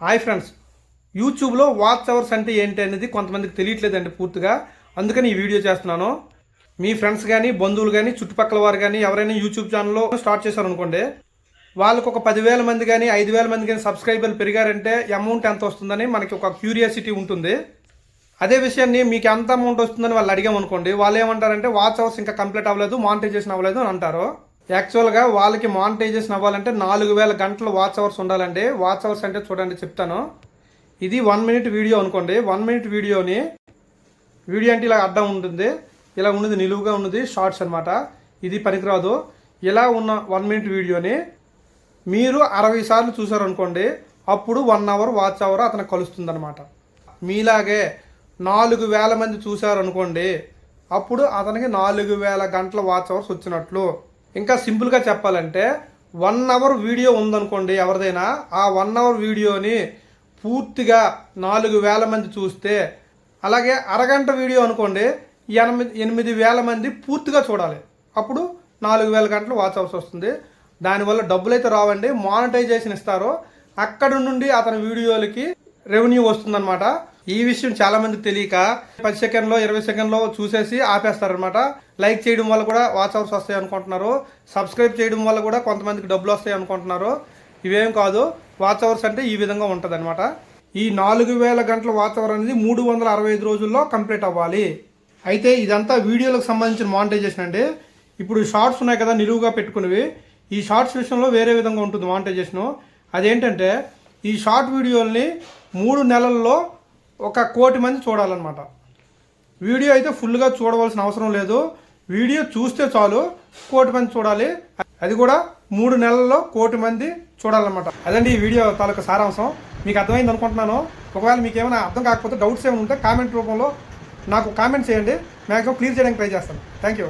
Hi friends యూట్యూబ్లో watch hours అంటే ఏంటి అనేది కొంతమందికి తెలియట్లేదండి పూర్తిగా. అందుకని ఈ వీడియో చేస్తున్నాను. మీ ఫ్రెండ్స్ కానీ బంధువులు కానీ చుట్టుపక్కల వారు కానీ ఎవరైనా యూట్యూబ్ ఛానల్లో స్టార్ట్ చేశారనుకోండి వాళ్ళకు ఒక పదివేల మంది కానీ ఐదు వేల మంది కానీ సబ్స్క్రైబర్లు పెరిగారంటే అమౌంట్ ఎంత వస్తుందని మనకి ఒక క్యూరియాసిటీ ఉంటుంది. అదే విషయాన్ని మీకు ఎంత అమౌంట్ వస్తుందని వాళ్ళు అడిగామనుకోండి వాళ్ళు ఏమంటారంటే వాచ్ అవర్స్ ఇంకా కంప్లీట్ అవ్వలేదు మానిటైజేషన్ అవ్వలేదు అని అంటారు. యాక్చువల్గా వాళ్ళకి మానిటైజేషన్ అవ్వాలంటే నాలుగు వేల గంటలు వాచ్ అవర్స్ ఉండాలండి. వాచ్ అవర్స్ అంటే చూడండి చెప్తాను. ఇది వన్ మినిట్ వీడియో అనుకోండి. వన్ మినిట్ వీడియోని వీడియో అంటే ఇలా అడ్డం ఉంటుంది. ఇలా ఉన్నది నిలువుగా ఉన్నది షార్ట్స్ అన్నమాట. ఇది పనికిరాదు. ఇలా ఉన్న వన్ మినిట్ వీడియోని మీరు అరవై సార్లు చూసారనుకోండి అప్పుడు వన్ అవర్ వాచ్ అవర్ అతనికి కలుస్తుంది అనమాట మీలాగే నాలుగు వేల మంది చూశారనుకోండి అప్పుడు అతనికి నాలుగు వేల గంటల వాచ్ అవర్స్ వచ్చినట్లు. ఇంకా సింపుల్గా చెప్పాలంటే వన్ అవర్ వీడియో ఉందనుకోండి ఎవరిదైనా ఆ వన్ అవర్ వీడియోని పూర్తిగా నాలుగు వేల మంది చూస్తే అలాగే అరగంట వీడియో అనుకోండి ఎనిమిది ఎనిమిది వేల మంది పూర్తిగా చూడాలి. అప్పుడు నాలుగు వేల గంటలు వాచ్ అవర్స్ వస్తుంది. దానివల్ల డబ్బులు అయితే రావండి మానిటైజేషన్ ఇస్తారు అక్కడ నుండి అతని వీడియోలకి రెవెన్యూ వస్తుందన్నమాట. ఈ విషయం చాలా మందికి తెలియక పది సెకండ్లో ఇరవై సెకండ్లో చూసేసి ఆపేస్తారనమాట లైక్ చేయడం వల్ల కూడా వాచ్ అవర్స్ వస్తాయి అనుకుంటున్నారు. సబ్స్క్రైబ్ చేయడం వల్ల కూడా కొంతమందికి డబ్బులు వస్తాయి అనుకుంటున్నారు. ఇవేం కాదు వాచ్ అవర్స్ అంటే ఈ విధంగా ఉంటుంది ఈ నాలుగు వేల గంటల వాచ్ అవర్ అనేది మూడు వందల అరవై ఐదు రోజుల్లో కంప్లీట్ అవ్వాలి. అయితే ఇదంతా వీడియోలకు సంబంధించిన మానిటైజేషన్ అండి. ఇప్పుడు షార్ట్స్ ఉన్నాయి కదా నిలువుగా పెట్టుకునేవి ఈ షార్ట్స్ విషయంలో వేరే విధంగా ఉంటుంది మానిటైజేషను. అదేంటంటే ఈ షార్ట్ వీడియోల్ని మూడు నెలల్లో ఒక కోటి మంది చూడాలన్నమాట. వీడియో అయితే ఫుల్గా చూడవలసిన అవసరం లేదు. వీడియో చూస్తే చాలు కోటి మంది చూడాలి. అది కూడా మూడు నెలల్లో కోటి మంది చూడాలన్నమాట. అదండి ఈ వీడియో తాలూకా సారాంశం. మీకు అర్థమైంది అనుకుంటున్నాను. ఒకవేళ మీకు ఏమైనా అర్థం కాకపోతే డౌట్స్ ఏమైనా ఉంటే కామెంట్ రూపంలో నాకు కామెంట్ చేయండి. మ్యాక్సిమం క్లియర్ చేయడానికి ట్రై చేస్తాను. Thank you